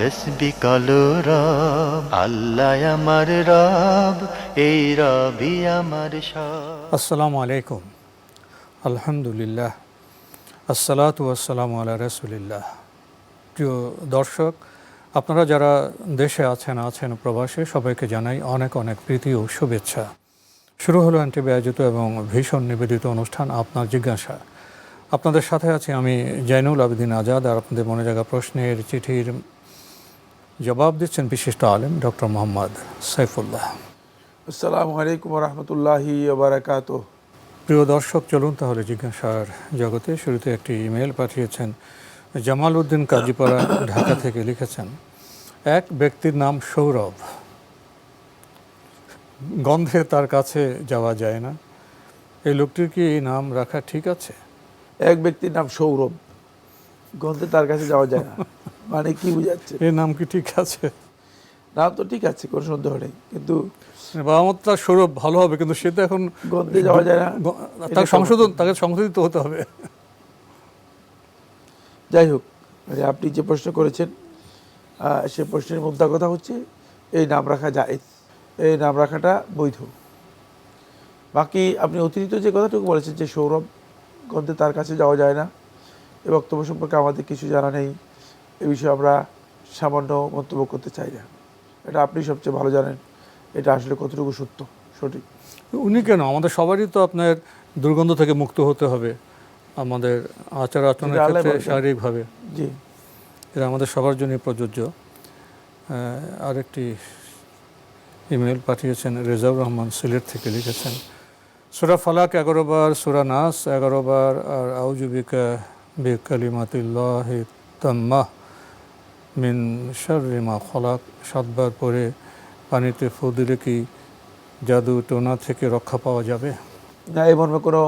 তসবি কলো রব, আল্লাহ আমার রব, এই রবি আমার সব। আসসালামু আলাইকুম। আলহামদুলিল্লাহ। আসসালাতু আসসালামু আলা রসুলিল্লাহ। প্রিয় দর্শক, আপনারা যারা দেশে আছেন আছেন প্রবাসে, সবাইকে জানাই অনেক অনেক প্রীতি ও শুভেচ্ছা। শুরু হলো অ্যান্টিবি আয়োজিত এবং ভীষণ নিবেদিত অনুষ্ঠান, আপনার জিজ্ঞাসা। আপনাদের সাথে আছি আমি জাইনুল আবেদিন আজাদ, আর আপনাদের মনে জায়গা প্রশ্নের চিঠির জবাব দিচ্ছেন বিশিষ্ট আলেম ডক্টর মোহাম্মদ সাইফুল্লাহ। আসসালামু আলাইকুম রহমতুল্লাহি বারাকাত প্রিয় দর্শক চলুন তাহলে জিজ্ঞাসার জগতে শুরুতে একটি ইমেল পাঠিয়েছেন জামাল উদ্দিন কাজীপাড়া ঢাকা থেকে লিখেছেন এক ব্যক্তির নাম সৌরভ। গন্ধে তার কাছে যাওয়া যায় না। এই লোকটির কি এই নাম রাখা ঠিক আছে? এক ব্যক্তির নাম সৌরভ। গন্ধে তার কাছে যাওয়া যায় না। মানে কি বুঝাচ্ছে? এই নাম কি ঠিক আছে? নাম তো ঠিক আছে কোনো সন্দেহ নেই কিন্তু বা আমার তার সৌরভ ভালো হবে কিন্তু সে তো এখন গন্ধে যাওয়া যায় না। তার সংশোধন তাকে সংশোধিত হতে হবে। যাই হোক মানে আপনি যে প্রশ্ন করেছেন সে প্রশ্নের মুদ্রা কথা হচ্ছে এই নাম রাখা যায় এই নাম রাখাটা বৈধ। বাকি আপনি অতিরিক্ত যে কথাটুকু বলেছেন যে সৌরভ গন্ধে তার কাছে যাওয়া যায় না এ বক্তব্য সম্পর্কে আমাদের কিছু জানা নেই। এ বিষয়ে আমরা সামান্য মন্তব্য করতে চাই না। এটা আপনি সবচেয়ে ভালো জানেন এটা আসলে কতটুকু সত্য সঠিক? উনি কেন? আমাদের সবারই তো আপনার দুর্গন্ধ থেকে মুক্ত হতে হবে আমাদের আচার আচরণের ক্ষেত্রে শারীরিকভাবে। জি। এটা আমাদের সবার জন্য প্রযোজ্য। আরেকটি ইমেল পাঠিয়েছেন রেজাউর রহমান সিলেট থেকে লিখেছেন সুরা ফালাক এগারো বার সুরা নাস এগারো বার আর আউজুবিকা বেকালিমাতিল্লাহ তাম্মাহ। মিন শারিমা খলাক সাতবার পরে পানিতে ফু দিলে কি জাদু টোনা থেকে রক্ষা পাওয়া যাবে? না এই মর্মে কোনো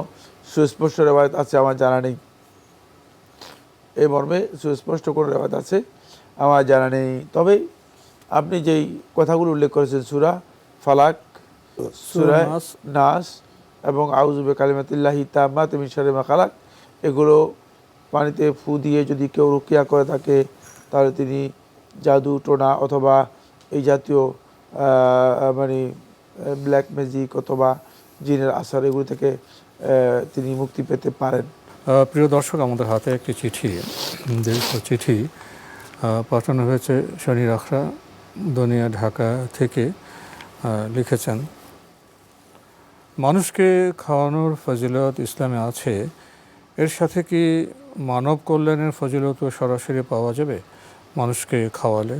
সুস্পষ্ট রেবায়ত আছে আমার জানা নেই। এই মর্মে সুস্পষ্ট কোনো রেবায়ত আছে আমার জানা নেই। তবে আপনি যেই কথাগুলো উল্লেখ করেছেন সুরা ফালাক সুরা নাস। এবং আউজুবে কালিমাতিল্লাহি তাম্মা তুমি শারিমা খালাক এগুলো পানিতে ফু দিয়ে যদি কেউ রুকিয়া করে থাকে তাহলে তিনি জাদু, টোনা অথবা এই জাতীয় মানে ব্ল্যাক ম্যাজিক অথবা জিনের আসার এগুলো থেকে তিনি মুক্তি পেতে পারেন। প্রিয় দর্শক, আমাদের হাতে একটি চিঠি, দীর্ঘ চিঠি পাঠানো হয়েছে শনি রাখরা দুনিয়া ঢাকা থেকে লিখেছেন, মানুষকে খাওয়ানোর ফজিলত ইসলামে আছে, এর সাথে কি মানব কল্যাণের ফজিলত সরাসরি পাওয়া যাবে? মানুষকে খাওয়ালে।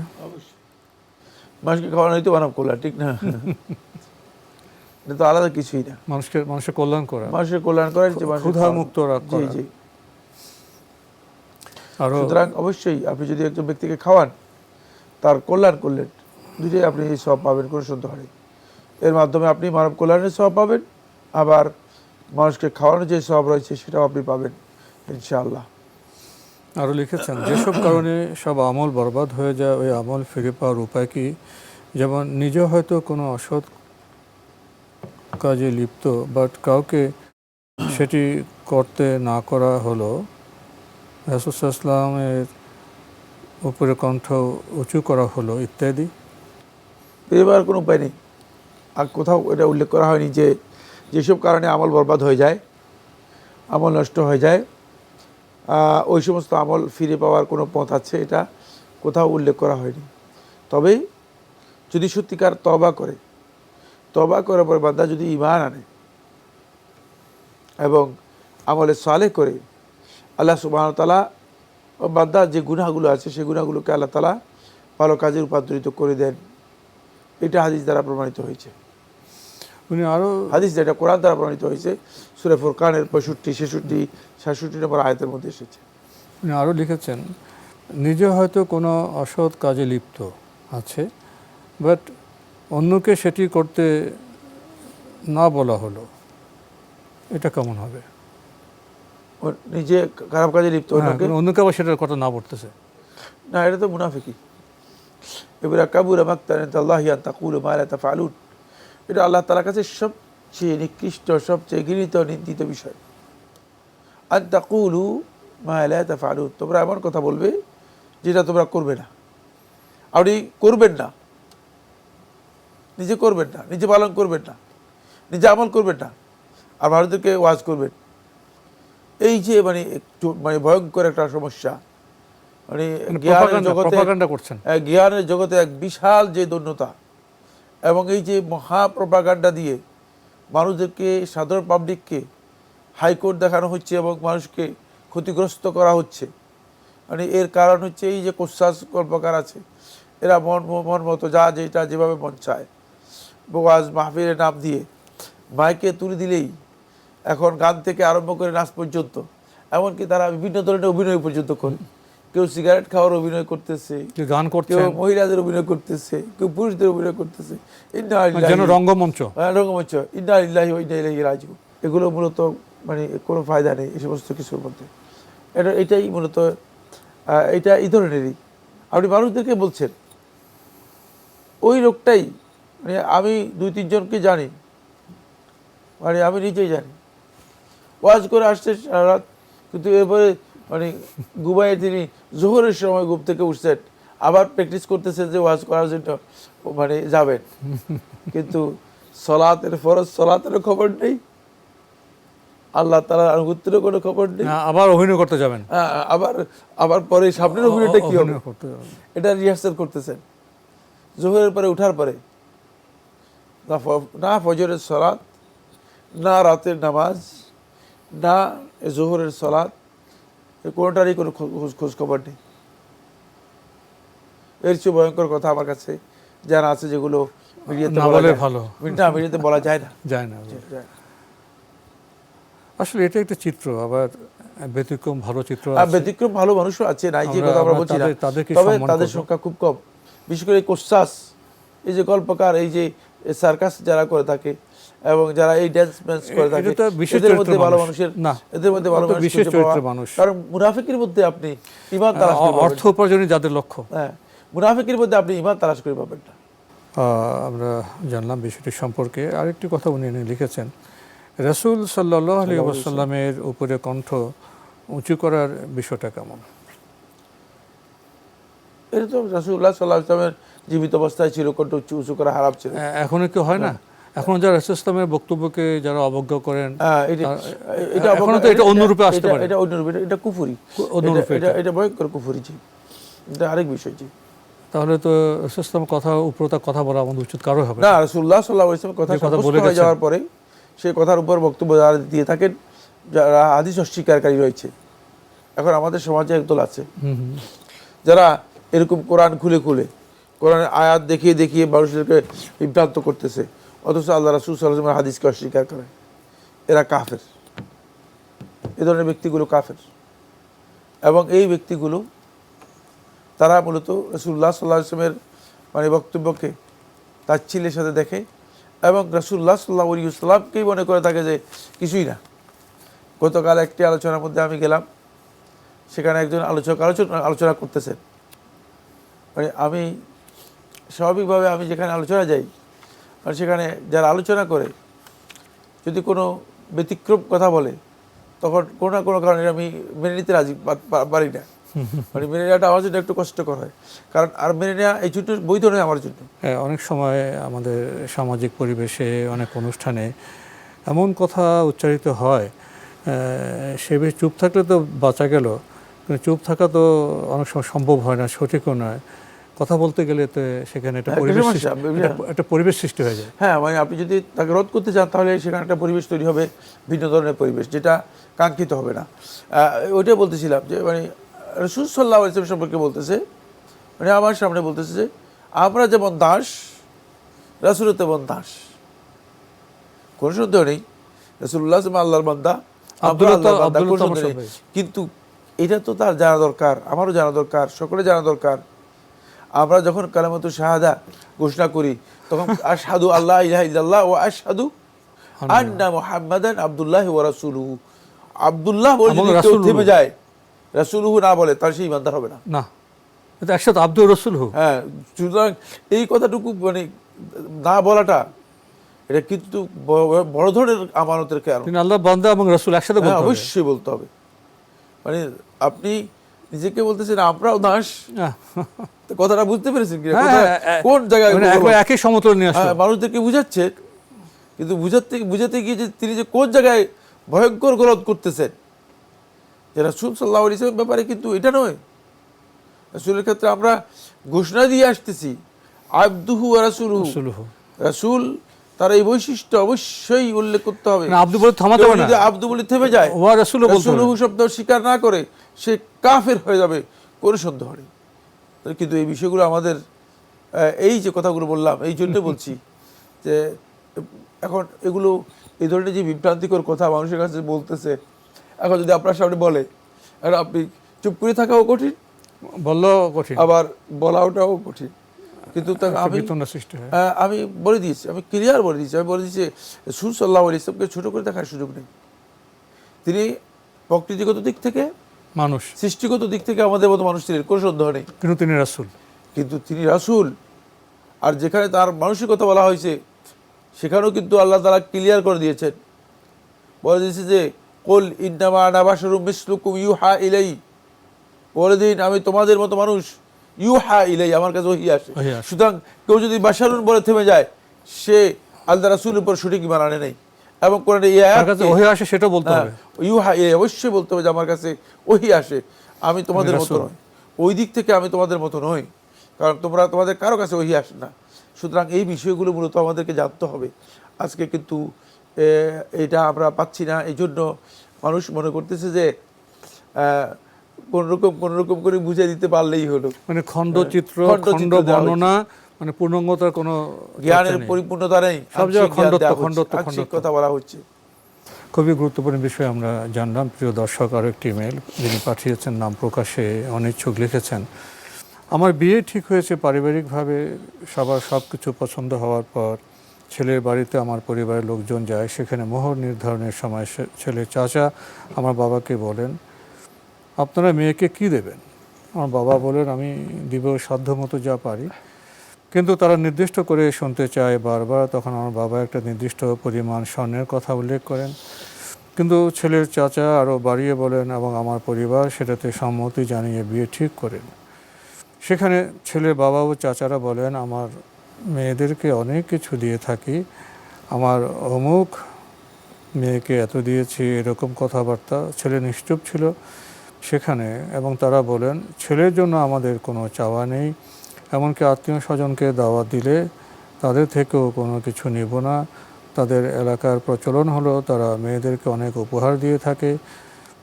মানুষকে খাওয়ানোই তো মানব কল্যাণ ঠিক না? এটা তো আলাদা কিছুই না। মানুষকে মানুষের কল্যাণ করা। মানুষের কল্যাণ করেন যে ক্ষুধা মুক্ত রাখ জি জি। আরও সুতরাং অবশ্যই আপনি যদি একজন ব্যক্তিকে খাওয়ান তার কল্যাণ করলেন দুটোই আপনি এই সব পাবেন কোনো সন্দেহ নেই। এর মাধ্যমে আপনি মানব কল্যাণের সব পাবেন আবার মানুষকে খাওয়ানোর যে সব রয়েছে সেটাও আপনি পাবেন ইনশাআল্লাহ। আরও লিখেছেন, যেসব কারণে সব আমল বরবাদ হয়ে যায়, ওই আমল ফিরে পাওয়ার উপায় কি? যেমন নিজে হয়তো কোনো অসৎ কাজে লিপ্ত বাট কাউকে সেটি করতে না করা হলো রাসুসাল্লামের উপরে কণ্ঠ উঁচু করা হলো, ইত্যাদি। পাওয়ার কোনো উপায় নেই। আর কোথাও এটা উল্লেখ করা হয়নি যে, যেসব কারণে আমল বরবাদ হয়ে যায়, আমল নষ্ট হয়ে যায় ওই সমস্ত আমল ফিরে পাওয়ার কোনো পথ আছে? এটা কোথাও উল্লেখ করা হয়নি। তবে যদি সত্যিকার তবা করে তবা করার পর বান্দা যদি ইমান আনে এবং আমলে সালে করে, আল্লাহ সুবাহতালা বান্দার যে গুনাহগুলো আছে সেই গুনাহগুলোকে আল্লাহ তালা ভালো কাজে রূপান্তরিত করে দেন। এটা হাদিস দ্বারা প্রমাণিত হয়েছে। উনি আরও হাদিস যেটা কোরআন দ্বারা প্রমাণিত হয়েছে সুরে ফুরকানের পঁয়ষট্টি ছেষট্টি সাতষট্টি নম্বর আয়তের মধ্যে এসেছে। উনি আরও লিখেছেন নিজে হয়তো কোনো অসৎ কাজে লিপ্ত আছে বাট অন্যকে সেটি করতে না বলা হলো। এটা কেমন হবে? ও নিজে খারাপ কাজে লিপ্ত হ্যাঁ, অন্যকে? আবার সেটার কথা না বলতেছে। না এটা তো মুনাফিকি এবার কাবুর মাক্তান আল্লাহ তাকুল মালা তাফালুন এটা আল্লাহ তালার কাছে সবচেয়ে নিকৃষ্ট সবচেয়ে ঘৃণিত নিন্দিত বিষয়। আন তাকুলু মালা তাফালুন তোমরা এমন কথা বলবে যেটা তোমরা করবে না। আপনি করবেন না। নিজে করবেন না। নিজে পালন করবেন না। নিজে আমল করবেন না। আর মানুষদেরকে ওয়াজ করবেন। এই যে মানে একটু মানে ভয়ঙ্কর একটা সমস্যা। মানে মানে জ্ঞানের জগতে করছেন। জ্ঞানের জগতে এক বিশাল যে দৈন্যতা। এবং এই যে মহা প্রপাগান্ডা দিয়ে মানুষদেরকে, সাধারণ পাবলিককে হাইকোর্ট দেখানো হচ্ছে এবং মানুষকে ক্ষতিগ্রস্ত করা হচ্ছে। মানে এর কারণ হচ্ছে এই যে কোশ্বাস কল্পকার আছে, এরা মন মন মতো যা যেটা যেভাবে মন চায়। বোয়াজ মাহফিলের নাম দিয়ে মাইকে তুলে দিলেই এখন গান থেকে আরম্ভ করে নাচ পর্যন্ত, এমনকি তারা বিভিন্ন ধরনের অভিনয় পর্যন্ত করে। কেউ সিগারেট খাওয়ার অভিনয় করতেছে যে গান কেউ করছেন। মহিলাদের অভিনয় করতেছে কেউ পুরুষদের অভিনয় করতেছে। মানে যেন রঙ্গমঞ্চ। হ্যাঁ, রঙ্গমঞ্চ। ইন্না ইল্লাহি ইন্না ইলাইহি রাজিউন। এগুলো মূলত মানে কোনো ফায়দা নেই এই সমস্ত কিছুর মধ্যে। এটা এটাই মূলত এটা এই ধরনেরই। আপনি মানুষদেরকে বলছেন ওই লোকটাই মানে আমি দুই তিনজনকে জানি মানে আমি নিজেই জানি। ওয়াজ করে আসছে সারা রাত কিন্তু এরপরে মানে ঘুমায় তিনি জোহরের সময় ঘুম থেকে উঠছেন আবার প্র্যাকটিস করতেছেন যে ওয়াজ করার জন্য মানে যাবেন। কিন্তু সলাতের ফরজ সলাতের খবর নেই। আল্লাহ তালার আনুগত্যেরও কোনো খবর নেই। হ্যাঁ, আবার অভিনয় করতে যাবেন। আ- আবার আবার পরে সামনের অভিনয়টা কি হবে? অভিনয় করতে এটা রিহার্সাল করতেছেন। জোহরের পরে উঠার পরে। না ফজরের সলাৎ না রাতের নামাজ না জোহরের সলাৎ এ কোনোটারই কোনো খোঁজ খোঁজ- খোঁজ নেই। এর চেয়ে ভয়ঙ্কর কথা আমার কাছে জানা আছে যেগুলো মিডিয়াতে বলা যায়। না। ভালো। না মিডিয়াতে বলা যায় না। যায় না আসলে এটা একটা চিত্র আবার ব্যতিক্রম ভালো চিত্র ব্যতিক্রম ভালো মানুষও আছে নাই যে কথা আমরা বলছি না। তাদের- তবে তাদের সংখ্যা খুব কম। বিশেষ করে কোশ্বাস এই যে গল্পকার এই যে সার্কাস যারা করে থাকে এবং যারা এই ড্যান্স ম্যান্স করে এটা থাকে তো বিশেষ এদের মধ্যে ভালো মানুষের না, এদের মধ্যে ভালো মানুষ বিশেষ চরিত্রের মানুষ। কারণ মুনাফিকের মধ্যে আপনি ইমান তালাশ করে অ- অর্থ উপার্জনই যাদের লক্ষ্য। হ্যাঁ মুনাফিকের মধ্যে আপনি ইমান তালাশ করে পাবেন না। আমরা জানলাম বিষয়টি সম্পর্কে। আরেকটি কথা উনি লিখেছেন রসুল সাল্লাহ আলী আসাল্লামের উপরে কণ্ঠ উঁচু করার বিষয়টা কেমন? এটা তো রাসুল্লাহ সাল্লাহ ইসলামের জীবিত অবস্থায় ছিল কণ্ঠ উঁচু উঁচু করে হারাপ ছিল। এখনও কি হয় না? এখন যারা ইসলামের বক্তব্যকে যারা অবজ্ঞা করেন হ্যাঁ, এটা- অবজ্ঞা- তো এটা অন্য রূপে আসতে পারে। এটা অন্য রূপে এটা- কুফুরি। কু- অন্য এটা- এটা ভয়ঙ্কর কুফুরি জি। এটা আরেক বিষয় জি। তাহলে তো রসুল ইসলামের কথা উপরতা কথা বলা আমাদের উচিত কারও হবে না। রসুল্লাহ সাল্লাহ ইসলামের কথা কথা বলে যাওয়ার পরে সেই কথার উপর বক্তব্য যারা দিয়ে থাকেন যারা হাদিস অস্বীকারী রয়েছে এখন আমাদের সমাজে একদল আছে। হুম, হুম। যারা এরকম কোরআন খুলে খুলে কোরআনের আয়াত দেখিয়ে দেখিয়ে মানুষদেরকে বিভ্রান্ত করতেছে। অথচ আল্লাহ রাসুল সাল্লামের হাদিসকে অস্বীকার করে। এরা কাফের। এ ধরনের ব্যক্তিগুলো কাফের। এবং এই ব্যক্তিগুলো, তারা মূলত রসুল্লাহ সাল্লাহ আসলামের মানে বক্তব্যকে তার তাচ্ছিলের সাথে দেখে এবং রসুল্লাহ সাল্লাহ সাল্লামকেই মনে করে থাকে যে কিছুই না। গতকাল একটি আলোচনার মধ্যে আমি গেলাম, সেখানে একজন আলোচক আলোচনা আলোচনা করতেছেন। মানে আমি স্বাভাবিকভাবে আমি যেখানে আলোচনা যাই আর সেখানে যারা আলোচনা করে যদি কোনো ব্যতিক্রম কথা বলে তখন কোনো না কোনো কারণে আমি মেনে নিতে রাজি পারি না। মানে মেনে নেওয়াটা আমার জন্য একটু কষ্টকর হয়। কারণ আর মেনে নেওয়া এই জন্য বৈধ নয় আমার জন্য। হ্যাঁ, অনেক সময় আমাদের সামাজিক পরিবেশে অনেক অনুষ্ঠানে এমন কথা উচ্চারিত হয় সে বেশ চুপ থাকলে তো বাঁচা গেল কিন্তু চুপ থাকা তো অনেক সময় সম্ভব হয় না সঠিকও নয়। কথা বলতে গেলে তো সেখানে একটা একটা পরিবেশ একটা- পরিবেশ সৃষ্টি হয়ে যায়। হ্যাঁ মানে আপনি যদি তাকে রোধ করতে চান তাহলে সেখানে একটা পরিবেশ তৈরি হবে ভিন্ন ধরনের পরিবেশ যেটা কাঙ্ক্ষিত হবে না। ওইটাই বলতেছিলাম যে মানে রসুল সাল্লাহ ইসলাম সম্পর্কে বলতেছে মানে আমার সামনে বলতেছে যে আমরা যেমন দাস রাসুলও তেমন দাস। কোনো সন্দেহ নেই রসুল্লাহ আল্লাহর বান্দা। কিন্তু এটা তো তার জানা দরকার আমারও জানা দরকার সকলে জানা দরকার। আমরা যখন কালামত শাহাদা ঘোষণা করি তখন আশহাদু আল্লাহ ইলাহা ইল্লাল্লাহ ও আশহাদু আন্না মুহাম্মাদান আব্দুল্লাহ ওয়া রাসূলুহু। আব্দুল্লাহ বলে যদি থেমে যায় রাসূলুহু না বলে তার সেই ইমানদার হবে না। না। এটা একসাথে আব্দুর রসুল হু হ্যাঁ সুতরাং এই কথাটুকু মানে না বলাটা এটা কিন্তু বড় ধরনের আমানতের তিনি আল্লাহ বান্দা এবং রসুল একসাথে হ্যাঁ বলতে অবশ্যই বলতে হবে। মানে আপনি নিজেকে বলতেছেন আমরাও দাস। কথাটা বুঝতে পেরেছেন কি হ্যাঁ, হ্যাঁ, হ্যাঁ। কোন জায়গায় মানে একই সমতল নিয়ে মানুষদেরকে বুঝাচ্ছে কিন্তু বুঝাতে বুঝাতে গিয়ে যে তিনি যে কোন জায়গায় ভয়ঙ্কর গলদ করতেছেন যে রাসুল সাল্লাহ ইসলামের ব্যাপারে কিন্তু এটা নয়। রাসুলের ক্ষেত্রে আমরা ঘোষণা দিয়ে আসতেছি আব্দুহু রসুল রাসুল তার এই বৈশিষ্ট্য অবশ্যই উল্লেখ করতে হবে। আব্দু বলে থামাতে হবে যদি আব্দু বলে থেমে যায় বলতে শব্দ স্বীকার না করে সে কাফের হয়ে যাবে কোনো সন্দেহ নেই। কিন্তু এই বিষয়গুলো আমাদের এই যে কথাগুলো বললাম এই জন্য বলছি যে এখন এগুলো এই ধরনের যে বিভ্রান্তিকর কথা মানুষের কাছে বলতেছে এখন যদি আপনার সামনে বলে আর আপনি চুপ করে থাকাও কঠিন বলল কঠিন। আবার বলাওটাও কঠিন। কিন্তু আমি সৃষ্টি আমি বলে দিয়েছি আমি ক্লিয়ার বলে দিয়েছি আমি বলে দিয়েছি সুর সাল্লাহ আলী ইসলামকে ছোটো করে দেখার সুযোগ নেই। তিনি প্রকৃতিগত দিক থেকে মানুষ। সৃষ্টিগত দিক থেকে আমাদের মতো মানুষ ছিলেন কোনো সন্দেহ নেই। কিন্তু তিনি রাসুল। কিন্তু তিনি রাসূল। আর যেখানে তার মানসিকতা বলা হয়েছে সেখানেও কিন্তু আল্লাহ তালা ক্লিয়ার করে দিয়েছেন। বলে দিয়েছে যে কোল ইন্নামা নাবাসরুম মিসলুকুম ইউহা ইলাই বলে দিন আমি তোমাদের মতো মানুষ ইউ হা ইলাই আমার কাছে ওহি আসে। সুতরাং কেউ যদি বাসারুন বলে থেমে যায় সে আল্লাহ রাসূলের উপর সঠিক ইমান আনে নেই। এবং কোরআনে ওহে আসে সেটাও বলতে হ্যাঁ, হবে। ইউহা এ অবশ্যই বলতে হবে যে আমার কাছে ওহি আসে। আমি তোমাদের মতো। নয় ওই দিক থেকে আমি তোমাদের মতো নই। কারণ তোমরা তোমাদের কারও কাছে ওহি আসে না। সুতরাং এই বিষয়গুলো মূলত আমাদেরকে জানতে হবে। আজকে কিন্তু এটা আমরা পাচ্ছি না। এই জন্য মানুষ মনে করতেছে যে আহ, কোনোরকম কোনোরকম করে বুঝে দিতে পারলেই হলো। মানে খণ্ডচিত্র খণ্ড দেওয়া বর্ণনা মানে পূর্ণাঙ্গতার কোনো জ্ঞানের পরিপূর্ণতা নেই। সব জায়গায় খণ্ডত্ব, খণ্ডত্ব, খণ্ডত্ব। কথা বলা হচ্ছে। খুবই গুরুত্বপূর্ণ বিষয় আমরা জানলাম। প্রিয় দর্শক আরও একটি ইমেল যিনি পাঠিয়েছেন নাম প্রকাশে অনিচ্ছুক লিখেছেন। আমার বিয়ে ঠিক হয়েছে পারিবারিকভাবে সবার সব কিছু পছন্দ হওয়ার পর। ছেলের বাড়িতে আমার পরিবারের লোকজন যায় সেখানে মোহর নির্ধারণের সময় ছেলের চাচা আমার বাবাকে বলেন আপনারা মেয়েকে কি দেবেন? আমার বাবা বলেন আমি দিব সাধ্য মতো যা পারি। কিন্তু তারা নির্দিষ্ট করে শুনতে চায় বারবার। তখন আমার বাবা একটা নির্দিষ্ট পরিমাণ স্বর্ণের কথা উল্লেখ করেন। কিন্তু ছেলের চাচা আরও বাড়িয়ে বলেন এবং আমার পরিবার সেটাতে সম্মতি জানিয়ে বিয়ে ঠিক করেন। সেখানে ছেলের বাবা ও চাচারা বলেন, আমার মেয়েদেরকে অনেক কিছু দিয়ে থাকি। আমার অমুক মেয়েকে এত দিয়েছি, এরকম কথাবার্তা। ছেলে নিশ্চুপ ছিল সেখানে এবং তারা বলেন, ছেলের জন্য আমাদের কোনো চাওয়া নেই। এমনকি আত্মীয় স্বজনকে দাওয়াত দিলে তাদের থেকেও কোনো কিছু নিব না। তাদের এলাকার প্রচলন হলো, তারা মেয়েদেরকে অনেক উপহার দিয়ে থাকে।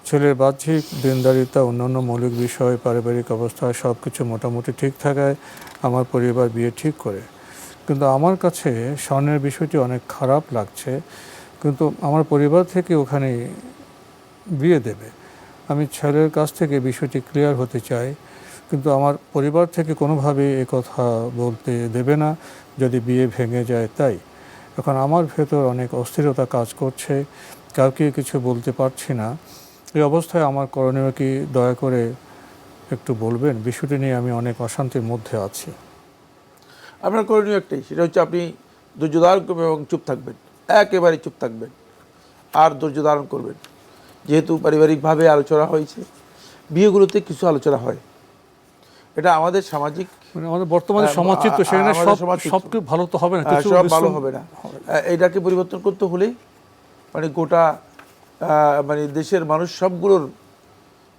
ছেলের বাহ্যিক দিনদারিতা, অন্যান্য মৌলিক বিষয়, পারিবারিক অবস্থা সব কিছু মোটামুটি ঠিক থাকায় আমার পরিবার বিয়ে ঠিক করে। কিন্তু আমার কাছে স্বর্ণের বিষয়টি অনেক খারাপ লাগছে। কিন্তু আমার পরিবার থেকে ওখানে বিয়ে দেবে। আমি ছেলের কাছ থেকে বিষয়টি ক্লিয়ার হতে চাই। কিন্তু আমার পরিবার থেকে কোনোভাবেই এ কথা বলতে দেবে না, যদি বিয়ে ভেঙে যায় তাই। এখন আমার ভেতর অনেক অস্থিরতা কাজ করছে, কাউকে কিছু বলতে পারছি না। এই অবস্থায় আমার করণীয় কি দয়া করে একটু বলবেন? বিষয়টি নিয়ে আমি অনেক অশান্তির মধ্যে আছি। আপনার করণীয় একটাই সেটা হচ্ছে আপনি ধৈর্য ধারণ করবেন এবং চুপ থাকবেন। একেবারে চুপ থাকবেন। আর ধৈর্য ধারণ করবেন। যেহেতু পারিবারিকভাবে আলোচনা হয়েছে, বিয়েগুলোতে কিছু আলোচনা হয়। এটা আমাদের সামাজিক মানে আমাদের বর্তমানে হ্যাঁ, সমাজ চিত্র আ- সেখানে সব সব ভালো তো হবে না কিছু সব ভালো হবে না। এটাকে পরিবর্তন করতে হলে মানে গোটা মানে দেশের মানুষ সবগুলোর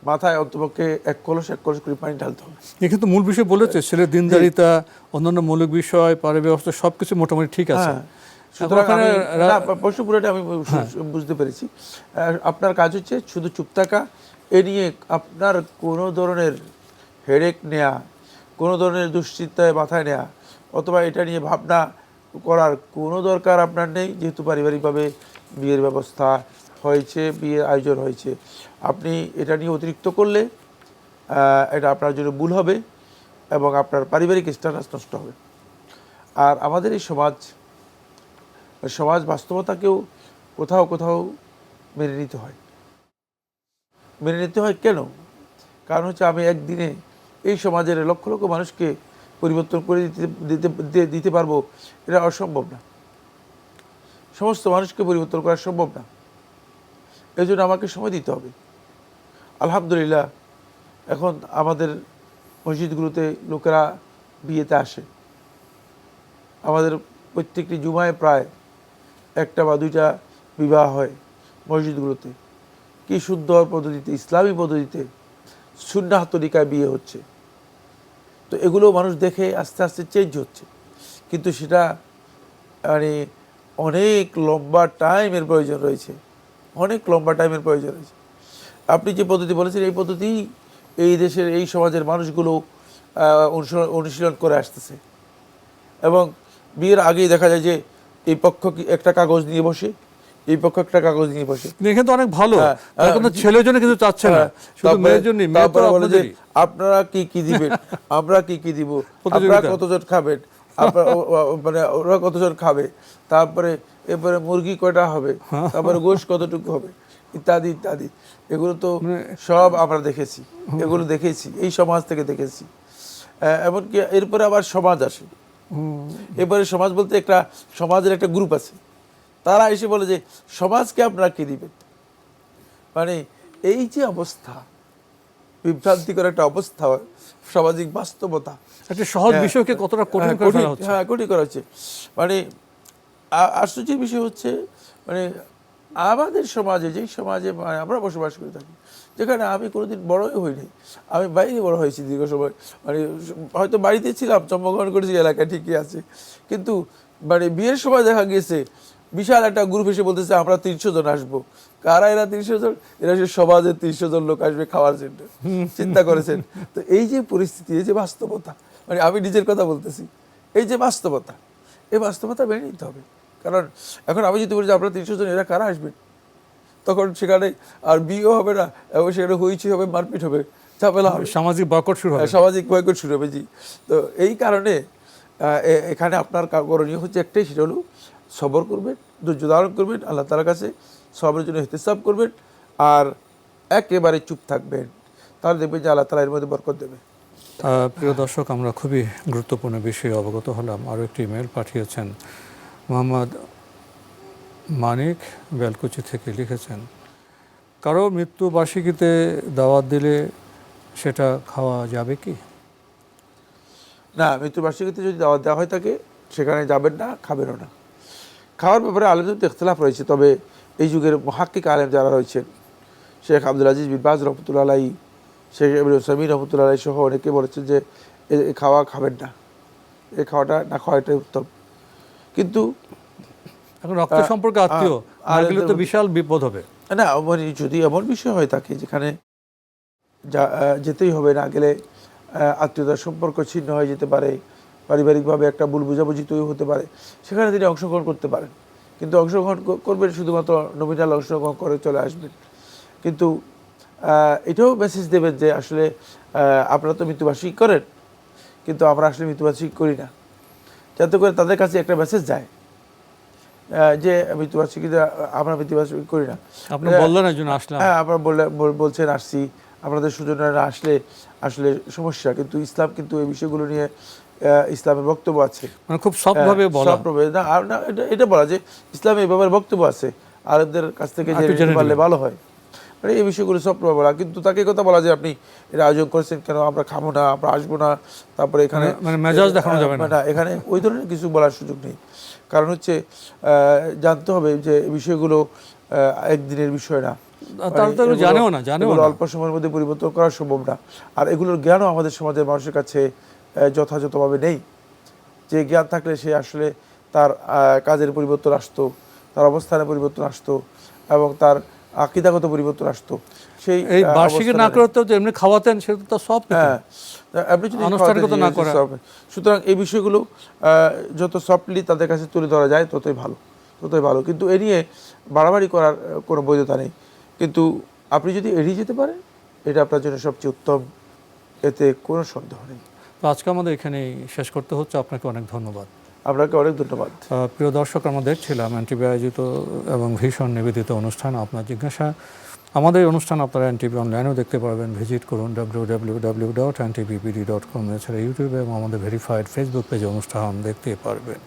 মাথায় অন্তপক্ষে এক কলস এক কলস করে পানি ঢালতে হবে। এ কিন্তু মূল বিষয় বলেছে ছেলের দিনদারিতা অন্যান্য মৌলিক বিষয় পারিবারিক অবস্থা সব কিছু মোটামুটি ঠিক আছে। হ্যাঁ। সুতরাং আমি- প্রশ্ন পুরোটা আমি বুঝতে পেরেছি। আপনার কাজ হচ্ছে শুধু চুপ থাকা এ নিয়ে আপনার কোনো ধরনের হেডেক নেয়া, কোনো ধরনের দুশ্চিন্তায় মাথায় নেয়া, অথবা এটা নিয়ে ভাবনা করার কোনো দরকার আপনার নেই, যেহেতু পারিবারিকভাবে বিয়ের ব্যবস্থা হয়েছে, বিয়ের আয়োজন হয়েছে। আপনি এটা নিয়ে অতিরিক্ত করলে এটা আপনার জন্য ভুল হবে এবং আপনার পারিবারিক স্ট্যাটাস নষ্ট হবে। আর আমাদের এই সমাজ সমাজ বাস্তবতাকেও কোথাও কোথাও মেনে নিতে হয়। মেনে নিতে হয় কেন? কারণ হচ্ছে আমি একদিনে এই সমাজের লক্ষ লক্ষ মানুষকে পরিবর্তন করে দিতে দিতে দিতে- পারব, এটা অসম্ভব না। সমস্ত মানুষকে পরিবর্তন করা সম্ভব না। এই জন্য আমাকে সময় দিতে হবে। আলহামদুলিল্লাহ, এখন আমাদের মসজিদগুলোতে লোকেরা বিয়েতে আসে। আমাদের প্রত্যেকটি জুমায় প্রায় একটা বা দুইটা বিবাহ হয় মসজিদগুলোতে। কি সুন্দর পদ্ধতিতে, ইসলামী পদ্ধতিতে সুন্নাহ তরিকায় বিয়ে হচ্ছে। তো এগুলো মানুষ দেখে আস্তে আস্তে চেঞ্জ হচ্ছে। কিন্তু সেটা মানে অনেক লম্বা টাইমের প্রয়োজন রয়েছে। অনেক লম্বা টাইমের প্রয়োজন রয়েছে। আপনি যে পদ্ধতি বলেছেন, এই পদ্ধতি এই দেশের, এই সমাজের মানুষগুলো অনুশীলন করে আসতেছে। এবং বিয়ের আগেই দেখা যায় যে এই পক্ষ একটা কাগজ নিয়ে বসে এই পক্ষ একটা কাগজ নিয়ে বসে। এখানে তো অনেক ভালো। হ্যাঁ, তারা কিন্তু হ্যাঁ, ছেলের জন্য কিছু চাচ্ছে না। হ্যাঁ, শুধু মেয়ের জন্য তারপরে বলে যে আপনারা কি কি দিবেন? আমরা কি কি দিব? আপনারা। কতজন খাবেন? মানে ওরা কতজন খাবে? তারপরে এরপরে মুরগি কয়টা হবে? হ্যাঁ। তারপরে গোশ কতটুকু হবে? ইত্যাদি ইত্যাদি। এগুলো তো মানে- সব আমরা দেখেছি। এগুলো দেখেছি। এই সমাজ থেকে দেখেছি। এমনকি এরপরে আবার সমাজ আসে। এরপরে সমাজ বলতে একটা সমাজের একটা গ্রুপ আছে। তারা এসে বলে যে সমাজকে আপনারা কি দিবেন? মানে এই যে অবস্থা বিভ্রান্তিকর একটা অবস্থা সামাজিক বাস্তবতা। একটা সহজ হ্যাঁ, বিষয়কে কতটা কঠিন হ্যাঁ, হচ্ছে। হ্যাঁ কঠিন করা হচ্ছে। মানে আশ্চর্যের বিষয় হচ্ছে মানে আমাদের সমাজে যেই সমাজে মানে আমরা বসবাস করে থাকি যেখানে আমি কোনোদিন বড়ই হইনি আমি বাইরে বড় হয়েছি দীর্ঘ সময়। মানে হয়তো বাড়িতে ছিলাম জন্মগ্রহণ করেছি এলাকায় ঠিকই আছে। কিন্তু মানে বিয়ের সময় দেখা গিয়েছে বিশাল একটা গ্রুপ এসে বলতেছে আমরা তিনশো জন আসব। কারা এরা তিনশো জন? এরা সে সমাজে তিনশো জন লোক আসবে খাওয়ার জন্য। চিন্তা করেছেন। তো এই যে পরিস্থিতি এই যে বাস্তবতা মানে আমি নিজের কথা বলতেছি এই যে বাস্তবতা এই বাস্তবতা মেনে নিতে হবে। কারণ এখন আমি যদি বলি যে আপনারা তিনশো জন এরা কারা আসবেন তখন সেখানে আর বিয়েও হবে না এবং সেখানে হইচই হবে মারপিট হবে ঝামেলা হবে। সামাজিক বয়কট শুরু হবে। হ্যাঁ, সামাজিক বয়কট শুরু হবে জি। তো এই কারণে এখানে আপনার করণীয় হচ্ছে একটাই সেটা হলো সবর করবেন ধৈর্য ধারণ করবেন আল্লাহ তালার কাছে সবরের জন্য হিতেসাব করবেন আর একেবারে চুপ থাকবেন। তাহলে দেখবেন যে আল্লাহ তালা এর মধ্যে বরকত দেবে। প্রিয় দর্শক আমরা খুবই গুরুত্বপূর্ণ বিষয়ে অবগত হলাম। আরও একটি ইমেল পাঠিয়েছেন মোহাম্মদ মানিক বেলকুচি থেকে লিখেছেন কারও মৃত্যুবার্ষিকীতে দাওয়াত দিলে সেটা খাওয়া যাবে কি? না মৃত্যুবার্ষিকীতে যদি দাওয়াত দেওয়া হয় থাকে সেখানে যাবেন না খাবেনও না। খাওয়ার ব্যাপারে আলেমদের ইখতলাফ রয়েছে তবে এই যুগের মহাক্কিক আলেম যারা রয়েছেন শেখ আব্দুল আজিজ বিন বাজ রহমতুল্লাহ আলাই শেখ ইবনুল সামিন রহমতুল্লাহ আলাই সহ অনেকে বলেছেন যে এ এ খাওয়া খাবেন না। এই খাওয়াটা না খাওয়াটাই উত্তম। কিন্তু এখন রক্ত সম্পর্কে আত্মীয় না তো বিশাল বিপদ হবে। না মানে যদি এমন বিষয় হয়ে থাকে যেখানে যা যেতেই হবে না গেলে আত্মীয়তার সম্পর্ক ছিন্ন হয়ে যেতে পারে পারিবারিকভাবে একটা ভুল বুঝাবুঝি তৈরি হতে পারে সেখানে তিনি অংশগ্রহণ করতে পারেন। কিন্তু অংশগ্রহণ করবেন শুধুমাত্র নমিনাল অংশগ্রহণ করে চলে আসবেন। কিন্তু এটাও মেসেজ দেবেন যে আসলে আপনারা তো মৃত্যুবার্ষিকী করেন কিন্তু আমরা আসলে মৃত্যুবার্ষিকী করি না। যাতে করে তাদের কাছে একটা মেসেজ যায় যে মৃত্যুবার্ষিকীতে আমরা মৃত্যুবার্ষিকী করি না। আপনি হ্যাঁ, বললেন একজন আসলাম। হ্যাঁ আপনারা বললে বলছেন আসছি আপনাদের সুজনেরা আসলে আসলে সমস্যা। কিন্তু ইসলাম কিন্তু এই বিষয়গুলো নিয়ে ইসলামের বক্তব্য আছে। মানে খুব সফট ভাবে হ্যাঁ, বলা। সব প্রভেদ। না, আর না, এটা- এটা বলা যে ইসলামে এই ব্যাপারে বক্তব্য আছে আরবদের কাছ থেকে জেনে পারলে ভালো হয়। মানে এই বিষয়গুলো সব প্রভাব বলা কিন্তু তাকে কথা বলা যে আপনি এটা আয়োজন করেছেন কেন আমরা খাব না আমরা আসব না তারপরে এখানে মানে- মানে মেজাজ দেখানো যাবে না। না এখানে ওই ধরনের কিছু বলার সুযোগ নেই। কারণ হচ্ছে আহ, জানতে হবে যে এই বিষয়গুলো আহ, একদিনের বিষয় না। এগুলো- জানেও না জানেও অল্প সময়ের মধ্যে পরিবর্তন করা সম্ভব না। আর এগুলোর জ্ঞানও আমাদের সমাজের মানুষের কাছে যথাযথভাবে নেই। যে জ্ঞান থাকলে সে আসলে তার কাজের পরিবর্তন আসতো তার অবস্থানের পরিবর্তন আসতো এবং তার আকিদাগত পরিবর্তন আসতো। সেই এই বার্ষিকী না। করতেও যে এমনি খাওয়াতেন সেটা তো সব হ্যাঁ। আপনি যদি আনুষ্ঠানিকতা খাওয়াতে না করা। সুতরাং এই বিষয়গুলো যত সফটলি তাদের কাছে তুলে ধরা যায় ততই ভালো। ততই ভালো। কিন্তু এ নিয়ে বাড়াবাড়ি করার কোনো বৈধতা নেই। কিন্তু আপনি যদি এড়িয়ে যেতে পারেন এটা আপনার জন্য সবচেয়ে উত্তম। এতে কোনো সন্দেহ নেই। তো আজকে আমাদের এখানেই শেষ করতে হচ্ছে। আপনাকে অনেক ধন্যবাদ। আপনাকে অনেক ধন্যবাদ। প্রিয় দর্শক আমরা দেখছিলাম এনটিভি আয়োজিত এবং ভীষণ নিবেদিত অনুষ্ঠান আপনার জিজ্ঞাসা। আমাদের অনুষ্ঠান আপনারা এনটিভি অনলাইনেও দেখতে পারবেন। ভিজিট করুন W W W dot NTVBD dot com এছাড়া ইউটিউবে এবং আমাদের ভেরিফাইড ফেসবুক পেজে অনুষ্ঠান দেখতে পারবেন।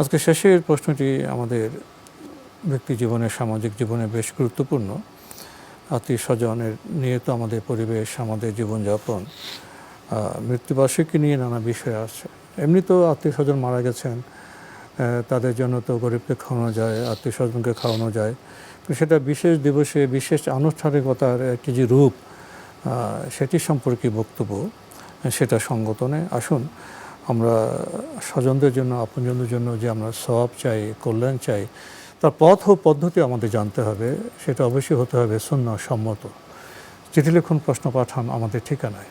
আজকে শেষের প্রশ্নটি আমাদের ব্যক্তি জীবনে সামাজিক জীবনে বেশ গুরুত্বপূর্ণ। আত্মীয় স্বজনের নিয়ে তো আমাদের পরিবেশ আমাদের জীবনযাপন। মৃত্যুবার্ষিকী নিয়ে নানা বিষয় আছে। এমনি তো আত্মীয় স্বজন মারা গেছেন তাদের জন্য তো গরিবকে খাওয়ানো যায় আত্মীয় স্বজনকে খাওয়ানো যায়। সেটা বিশেষ দিবসে, বিশেষ আনুষ্ঠানিকতার একটি যে রূপ সেটি সম্পর্কে বক্তব্য, সেটা সঙ্গত নয় আসুন। আমরা স্বজনদের জন্য, আপনজনদের জন্য যে আমরা সব চাই, কল্যাণ চাই, তার পথ ও পদ্ধতি আমাদের জানতে হবে, সেটা অবশ্যই হতে হবে শূন্য সম্মত। চিঠি লিখুন, প্রশ্ন পাঠান, আমাদের ঠিকানায়।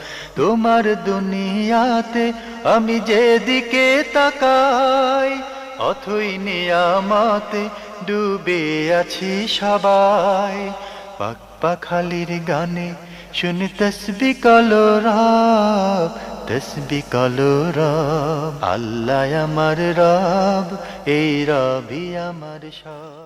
তোমার দুনিয়াতে আমি যেদিকে তাকাই, অথই নিয়ামতে ডুবে আছি সবাই। পাক পাখালির গানে শুনি তসবি কলো রব, তসবি কলো রব। আল্লাহ আমার রব, এই রবি আমার সব।